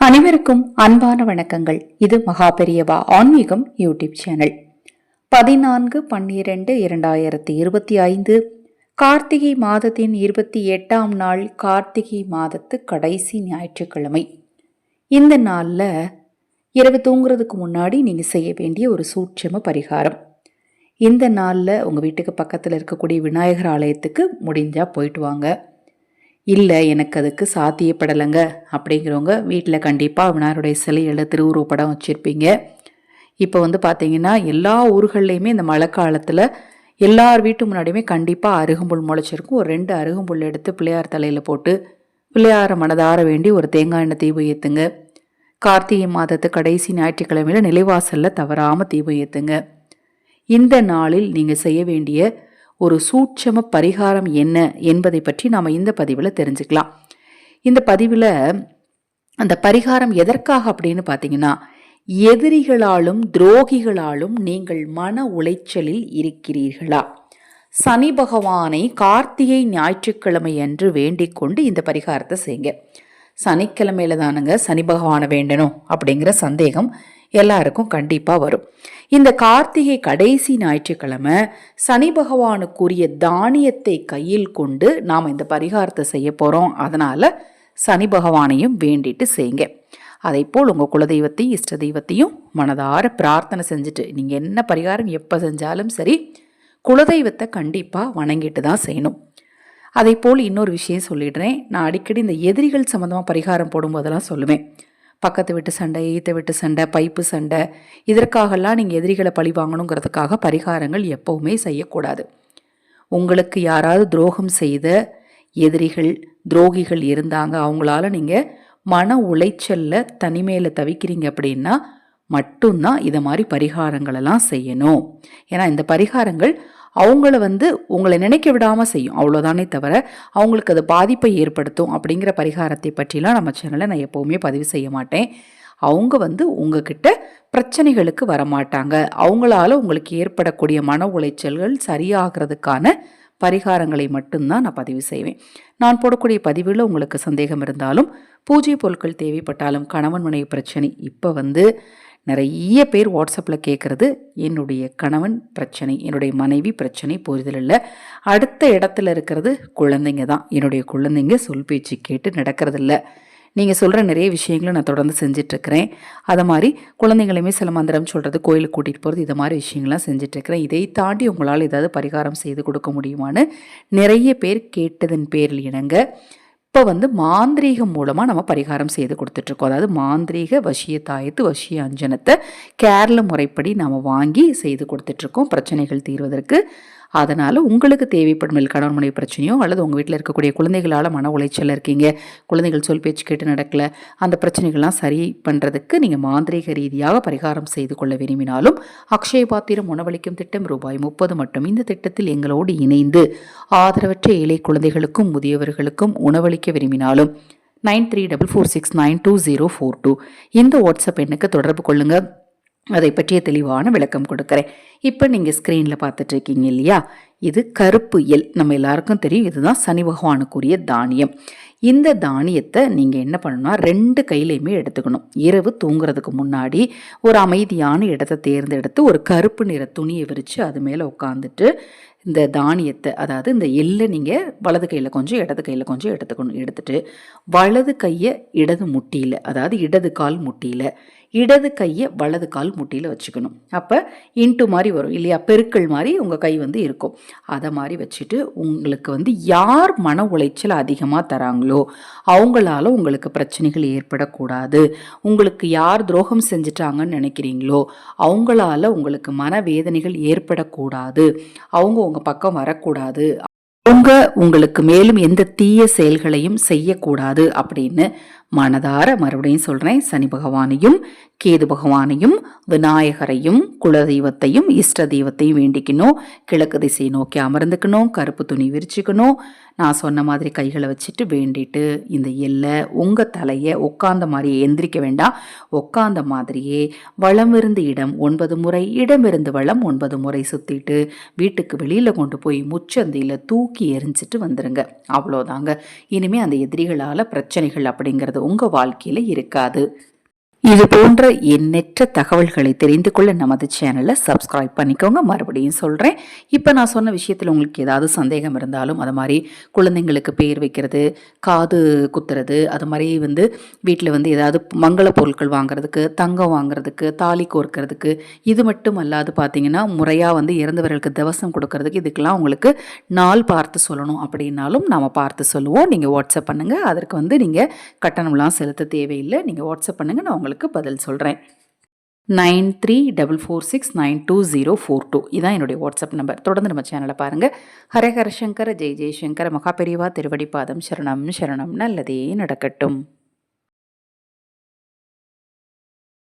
அனைவருக்கும் அன்பான வணக்கங்கள். இது மகாபெரியவா ஆன்மீகம் யூடியூப் சேனல். பதினான்கு பன்னிரண்டு இரண்டாயிரத்தி இருபத்தி ஐந்து கார்த்திகை மாதத்தின் இருபத்தி எட்டாம் நாள் கார்த்திகை மாதத்து கடைசி ஞாயிற்றுக்கிழமை. இந்த நாளில் இரவு தூங்குறதுக்கு முன்னாடி நீங்கள் செய்ய வேண்டிய ஒரு சூட்சம பரிகாரம். இந்த நாளில் உங்கள் வீட்டுக்கு பக்கத்தில் இருக்கக்கூடிய விநாயகர் ஆலயத்துக்கு முடிஞ்சால் போயிட்டு வாங்க. இல்லை எனக்கு அதுக்கு சாத்தியப்படலைங்க அப்படிங்கிறவங்க வீட்டில் கண்டிப்பாக விநாயகருடைய சிலையில் திருவுருவப்படம் வச்சுருப்பீங்க. இப்போ வந்து பார்த்தீங்கன்னா எல்லா ஊர்கள்லேயுமே இந்த மழை காலத்தில் எல்லார் வீட்டு முன்னாடியுமே கண்டிப்பாக அருகம்புல் முளைச்சிருக்கும். ஒரு ரெண்டு அருகம்புல் எடுத்து பிள்ளையார் தலையில் போட்டு பிள்ளையார மனதார வேண்டி ஒரு தேங்காய் எண்ணெய் தீபம் ஏற்றுங்க கார்த்திகை மாதத்து கடைசி ஞாயிற்றுக்கிழமையில் நிலைவாசலில் தவறாமல் தீபம் ஏற்றுங்க இந்த நாளில் நீங்கள் செய்ய வேண்டிய ஒரு சூட்சம பரிகாரம் என்ன என்பதை பற்றி நாம் இந்த பதிவில் தெரிஞ்சுக்கலாம். இந்த பதிவில் அந்த பரிகாரம் எதற்காக அப்படின்னு பார்த்தீங்கன்னா எதிரிகளாலும் துரோகிகளாலும் நீங்கள் மன உளைச்சலில் இருக்கிறீர்களா? சனி பகவானை கார்த்திகை ஞாயிற்றுக்கிழமை என்று வேண்டிக் கொண்டு இந்த பரிகாரத்தை செய்யுங்க. சனிக்கிழமையில தானுங்க சனி பகவானை வேண்டணும் அப்படிங்கிற சந்தேகம் எல்லாருக்கும் கண்டிப்பாக வரும். இந்த கார்த்திகை கடைசி ஞாயிற்றுக்கிழமை சனி பகவானுக்குரிய தானியத்தை கையில் கொண்டு நாம் இந்த பரிகாரத்தை செய்ய போகிறோம் அதனால் சனி பகவானையும் வேண்டிட்டு செய்யுங்க. அதைப்போல் போல் உங்கள் குலதெய்வத்தையும் இஷ்ட தெய்வத்தையும் மனதார பிரார்த்தனை செஞ்சுட்டு நீங்கள் என்ன பரிகாரம் எப்போ செஞ்சாலும் சரி குலதெய்வத்தை கண்டிப்பாக வணங்கிட்டு தான் செய்யணும். அதே போல் இன்னொரு விஷயம் சொல்லிடுறேன். நான் அடிக்கடி இந்த எதிரிகள் சம்மந்தமாக பரிகாரம் போடும்போதெல்லாம் சொல்லுவேன். பக்கத்து வீட்டு சண்டை ஈத்த வீட்டு சண்டை பைப்பு சண்டை இதற்காகலாம் நீங்கள் எதிரிகளை பழி வாங்கணுங்கிறதுக்காக பரிகாரங்கள் எப்போவுமே செய்யக்கூடாது. உங்களுக்கு யாராவது துரோகம் செய்த எதிரிகள் துரோகிகள் இருந்தாங்க அவங்களால நீங்கள் மன உளைச்சலில் தனிமையில் தவிக்கிறீங்க அப்படின்னா மட்டும்தான் இதை மாதிரி பரிகாரங்களெல்லாம் செய்யணும். ஏன்னா இந்த பரிகாரங்கள் அவங்கள வந்து உங்களை நினைக்க விடாமல் செய்யும். அவ்வளோதானே தவிர அவங்களுக்கு அது பாதிப்பை ஏற்படுத்தும் அப்படிங்கிற பரிகாரத்தை பற்றிலாம் நம்ம சேனலில் நான் எப்போவுமே பதிவு செய்ய மாட்டேன். அவங்க வந்து உங்ககிட்ட பிரச்சனைகளுக்கு வரமாட்டாங்க. அவங்களால உங்களுக்கு ஏற்படக்கூடிய மன உளைச்சல்கள் சரியாகிறதுக்கான பரிகாரங்களை மட்டும்தான் நான் பதிவு செய்வேன். நான் போடக்கூடிய பதிவில் உங்களுக்கு சந்தேகம் இருந்தாலும் பூஜை பொருட்கள் தேவைப்பட்டாலும் கணவன் மனைவி பிரச்சனை இப்போ வந்து நிறைய பேர் வாட்ஸ்அப்பில் கேட்குறது என்னுடைய கணவன் பிரச்சனை என்னுடைய மனைவி பிரச்சனை புரிதல் இல்லை. அடுத்த இடத்துல இருக்கிறது குழந்தைங்க தான். என்னுடைய குழந்தைங்க சொல் பேச்சு கேட்டு நடக்கிறதில்ல நீங்கள் சொல்கிற நிறைய விஷயங்களும் நான் தொடர்ந்து செஞ்சிட்ருக்கிறேன் அதை மாதிரி குழந்தைங்களையுமே சில மந்திரம் சொல்கிறது கோயிலுக்கு கூட்டிகிட்டு போகிறது இது மாதிரி விஷயங்கள்லாம் செஞ்சிட்ருக்கிறேன் இதை தாண்டி உங்களால் ஏதாவது பரிகாரம் செய்து கொடுக்க முடியுமான்னு நிறைய பேர் கேட்டதன் பேரில் இணங்க இப்போ வந்து மாந்திரீகம் மூலமாக நம்ம பரிகாரம் செய்து கொடுத்துட்ருக்கோம். அதாவது மாந்திரீக வசிய தாயத்து வசிய அஞ்சனத்தை கேரள முறைப்படி நம்ம வாங்கி செய்து கொடுத்துட்ருக்கோம். பிரச்சனைகள் தீர்வதற்கு அதனால் உங்களுக்கு தேவைப்படும் கணவன் மனைவி பிரச்சனையோ அல்லது உங்கள் வீட்டில் இருக்கக்கூடிய குழந்தைகளால் மன உளைச்சல் இருக்கீங்க குழந்தைகள் சொல் பேச்சு கேட்டு நடக்கலை அந்த பிரச்சனைகள்லாம் சரி பண்ணுறதுக்கு நீங்கள் மாந்திரீக ரீதியாக பரிகாரம் செய்து கொள்ள விரும்பினாலும் அக்ஷய பாத்திரம் உணவளிக்கும் திட்டம் ரூபாய் முப்பது மட்டும். இந்த திட்டத்தில் எங்களோடு இணைந்து ஆதரவற்ற ஏழை குழந்தைகளுக்கும் முதியவர்களுக்கும் உணவளிக்க விரும்பினாலும் nine three double four six nine two zero four two. இந்த வாட்ஸ்அப் எண்ணுக்கு தொடர்பு கொள்ளுங்கள் அதை பற்றிய தெளிவான விளக்கம் கொடுக்குறேன். இப்போ நீங்கள் ஸ்க்ரீனில் பார்த்துட்ருக்கீங்க இல்லையா? இது கருப்பு எல். நம்ம எல்லாருக்கும் தெரியும். இதுதான் சனி பகவானுக்குரிய தானியம். இந்த தானியத்தை நீங்கள் என்ன பண்ணணும்னா ரெண்டு கையிலையுமே எடுத்துக்கணும். இரவு தூங்குறதுக்கு முன்னாடி ஒரு அமைதியான இடத்தை தேர்ந்தெடுத்து ஒரு கருப்பு நிற துணியை விரித்து அது மேலே உட்காந்துட்டு இந்த தானியத்தை அதாவது இந்த எள்ளை நீங்கள் வலது கையில் கொஞ்சம் இடது கையில் கொஞ்சம் எடுத்துக்கணும். எடுத்துட்டு வலது கையை இடது முட்டியில் அதாவது இடது கால் முட்டியில் இடது கையை வலது கால் முட்டியில் வச்சுக்கணும். அப்போ இன்ட்டு மாதிரி வரும் இல்லையா? பெருக்கள் மாதிரி உங்கள் கை வந்து இருக்கும். அதை மாதிரி வச்சுட்டு உங்களுக்கு வந்து யார் மன உளைச்சல் அதிகமாக தராங்களோ அவங்களால உங்களுக்கு பிரச்சனைகள் ஏற்படக்கூடாது. உங்களுக்கு யார் துரோகம் செஞ்சிட்டாங்கன்னு நினைக்கிறீங்களோ அவங்களால உங்களுக்கு மனவேதனைகள் ஏற்படக்கூடாது. அவங்க உங்கள் பக்கம் வரக்கூடாது. அவங்க உங்களுக்கு மேலும் எந்த தீய செயல்களையும் செய்யக்கூடாது அப்படின்னு மனதார மறுபடியும் சொல்கிறேன் சனி பகவானையும் கேது பகவானையும் விநாயகரையும் குலதெய்வத்தையும் இஷ்ட தெய்வத்தையும் வேண்டிக்கணும். கிழக்கு திசையை நோக்கி அமர்ந்துக்கணும். கருப்பு துணி விரிச்சுக்கணும். நான் சொன்ன மாதிரி கைகளை வச்சுட்டு வேண்டிட்டு இந்த எல்லை உங்கள் தலையை உட்காந்த மாதிரியே எந்திரிக்க வேண்டாம். உட்காந்த மாதிரியே வளம் இருந்து இடம் ஒன்பது முறை இடமிருந்து வளம் ஒன்பது முறை சுற்றிட்டு வீட்டுக்கு வெளியில் கொண்டு போய் முச்சந்தியில் தூக்கி எரிஞ்சிட்டு வந்துடுங்க அவ்வளோதாங்க இனிமேல் அந்த எதிரிகளால் பிரச்சனைகள் அப்படிங்கிறது உங்கள் வாழ்க்கையில் இருக்காது. இது போன்ற எண்ணற்ற தகவல்களை தெரிந்து கொள்ள நமது சேனலை சப்ஸ்கிரைப் பண்ணிக்கோங்க. மறுபடியும் சொல்கிறேன் இப்போ நான் சொன்ன விஷயத்தில் உங்களுக்கு ஏதாவது சந்தேகம் இருந்தாலும் அது மாதிரி குழந்தைங்களுக்கு பேர் வைக்கிறது காது குத்துறது அது மாதிரி வந்து வீட்டில் வந்து ஏதாவது மங்கள பொருட்கள் வாங்குறதுக்கு தங்கம் வாங்குறதுக்கு தாலி கோர்க்கறதுக்கு இது மட்டும் அல்லாது பார்த்தீங்கன்னா முறையாக வந்து இறந்தவர்களுக்கு தவசம் கொடுக்கறதுக்கு இதுக்கெல்லாம் உங்களுக்கு நாள் பார்த்து சொல்லணும் அப்படின்னாலும் நாம் பார்த்து சொல்லுவோம். நீங்கள் வாட்ஸ்அப் பண்ணுங்கள் அதற்கு வந்து நீங்கள் கட்டணம்லாம் செலுத்த தேவையில்லை. நீங்கள் வாட்ஸ்அப் பண்ணுங்கள் நான் உங்களுக்கு பதில் சொல்கிறேன் nine three double four six nine two zero four two. இதான் என்னுடைய வாட்ஸ்அப் நம்பர் தொடர்ந்து நம்ம சேனலை பாருங்கள் ஹரஹர சங்கர ஜெய் ஜெய்சங்கர மகாபெரிவா திருவடிபாதம் சரணம் சரணம் நல்லதே நடக்கட்டும்.